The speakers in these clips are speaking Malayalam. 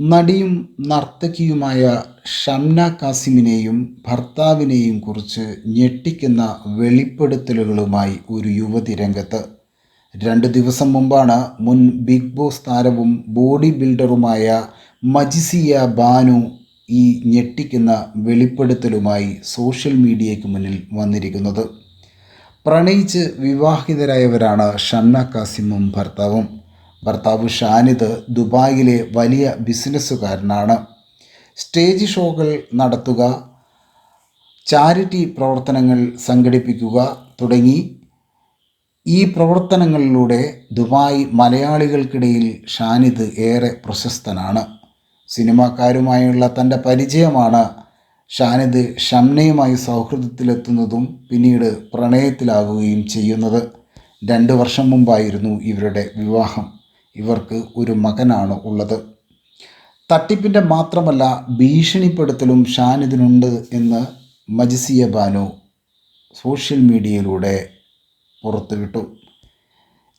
നടിയും നർത്തകിയുമായ ഷംന കാസിമിനെയും ഭർത്താവിനെയും കുറിച്ച് ഞെട്ടിക്കുന്ന വെളിപ്പെടുത്തലുകളുമായി ഒരു യുവതി രംഗത്ത്. രണ്ട് ദിവസം മുമ്പാണ് മുൻ ബിഗ് ബോസ് താരവും ബോഡി ബിൽഡറുമായ മജിസിയ ബാനു ഈ ഞെട്ടിക്കുന്ന വെളിപ്പെടുത്തലുമായി സോഷ്യൽ മീഡിയയ്ക്ക് മുന്നിൽ വന്നിരിക്കുന്നത്. പ്രണയിച്ച് വിവാഹിതരായവരാണ് ഷംന കാസിമും ഭർത്താവും. ഭർത്താവ് ഷാനിദ് ദുബായിലെ വലിയ ബിസിനസ്സുകാരനാണ്. സ്റ്റേജ് ഷോകൾ നടത്തുക ചാരിറ്റി പ്രവർത്തനങ്ങൾ സംഘടിപ്പിക്കുക തുടങ്ങി. ഈ പ്രവർത്തനങ്ങളിലൂടെ ദുബായ് മലയാളികൾക്കിടയിൽ ഷാനിദ് ഏറെ പ്രശസ്തനാണ്. സിനിമാക്കാരുമായുള്ള തന്റെ പരിചയമാണ് ഷാനിദ് ഷംനയുമായി സൗഹൃദത്തിലെത്തുന്നതും പിന്നീട് പ്രണയത്തിലാകുകയും ചെയ്യുന്നത്. രണ്ട് വർഷം മുമ്പായിരുന്നു ഇവരുടെ വിവാഹം. ഇവർക്ക് ഒരു മകനാണ് ഉള്ളത്. തട്ടിപ്പിന്റെ മാത്രമല്ല ഭീഷണിപ്പെടുത്തലും ഷാനിദിനുണ്ട് എന്ന് മജിസിയ ബാനു സോഷ്യൽ മീഡിയയിലൂടെ പുറത്തുവിട്ടു.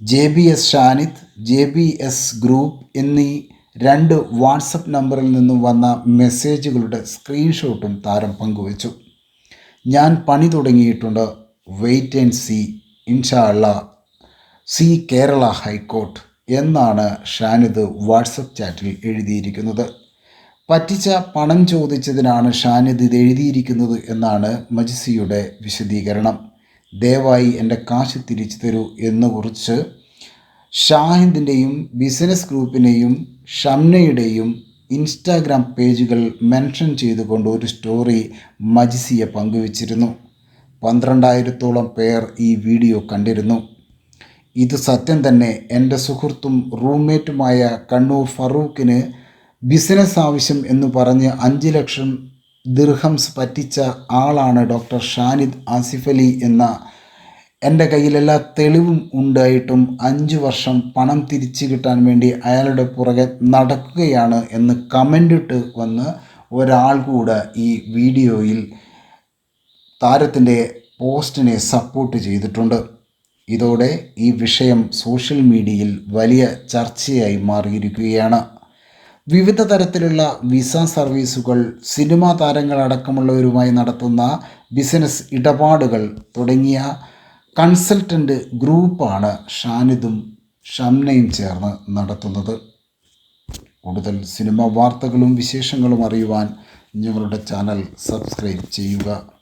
J B S Shanid J B S group എന്നീ രണ്ട് വാട്സപ്പ് നമ്പറിൽ നിന്നും വന്ന മെസ്സേജുകളുടെ സ്ക്രീൻഷോട്ടും താരം പങ്കുവച്ചു. ഞാൻ പണി തുടങ്ങിയിട്ടുണ്ട്. Wait and see. Inshallah C. Kerala high court. എന്നാണ് ഷാനിദ് വാട്സപ്പ് ചാറ്റിൽ എഴുതിയിരിക്കുന്നത്. പറ്റിച്ച പണം ചോദിച്ചതിനാണ് ഷാനിദ് ഇത് എഴുതിയിരിക്കുന്നത് എന്നാണ് മജിസിയുടെ വിശദീകരണം. ദയവായി എന്റെ കാശ് തിരിച്ചു തരൂ എന്ന് കുറിച്ച് ഷാഹിദിന്റെയും ബിസിനസ് ഗ്രൂപ്പിനെയും ഷംനയുടെയും ഇൻസ്റ്റാഗ്രാം പേജുകൾ മെൻഷൻ ചെയ്തുകൊണ്ട് ഒരു സ്റ്റോറി മജിസിയെ പങ്കുവച്ചിരുന്നു. പന്ത്രണ്ടായിരത്തോളം പേർ ഈ വീഡിയോ കണ്ടിരുന്നു. ഇത് സത്യം തന്നെ എന്റെ സുഹൃത്തും റൂംമേറ്റുമായ കണ്ണൂർ ഫറൂഖിന് ബിസിനസ് ആവശ്യം എന്ന് പറഞ്ഞ് അഞ്ച് ലക്ഷം ദിർഹംസ് പറ്റിച്ച ആളാണ് ഡോക്ടർ ഷാനിദ് ആസിഫ് അലി എന്ന. എന്റെ കയ്യിലെല്ലാ തെളിവും ഉണ്ടായിട്ടും അഞ്ച് വർഷം പണം തിരിച്ചു കിട്ടാൻ വേണ്ടി അയാളുടെ പുറകെ നടക്കുകയാണ് എന്ന് കമന്റിട്ട് വന്ന് ഒരാൾ കൂടെ ഈ വീഡിയോയിൽ താരത്തിന്റെ പോസ്റ്റിനെ സപ്പോർട്ട് ചെയ്തിട്ടുണ്ട്. ഇതോടെ ഈ വിഷയം സോഷ്യൽ മീഡിയയിൽ വലിയ ചർച്ചയായി മാറിയിരിക്കുകയാണ്. വിവിധ തരത്തിലുള്ള വിസ സർവീസുകൾ സിനിമാ താരങ്ങളടക്കമുള്ളവരുമായി നടത്തുന്ന ബിസിനസ് ഇടപാടുകൾ തുടങ്ങിയ കൺസൾട്ടന്റ് ഗ്രൂപ്പാണ് ഷാനിദും ഷംനയും ചേർന്ന് നടത്തുന്നത്. കൂടുതൽ സിനിമ വാർത്തകളും വിശേഷങ്ങളും അറിയുവാൻ ഞങ്ങളുടെ ചാനൽ സബ്സ്ക്രൈബ് ചെയ്യുക.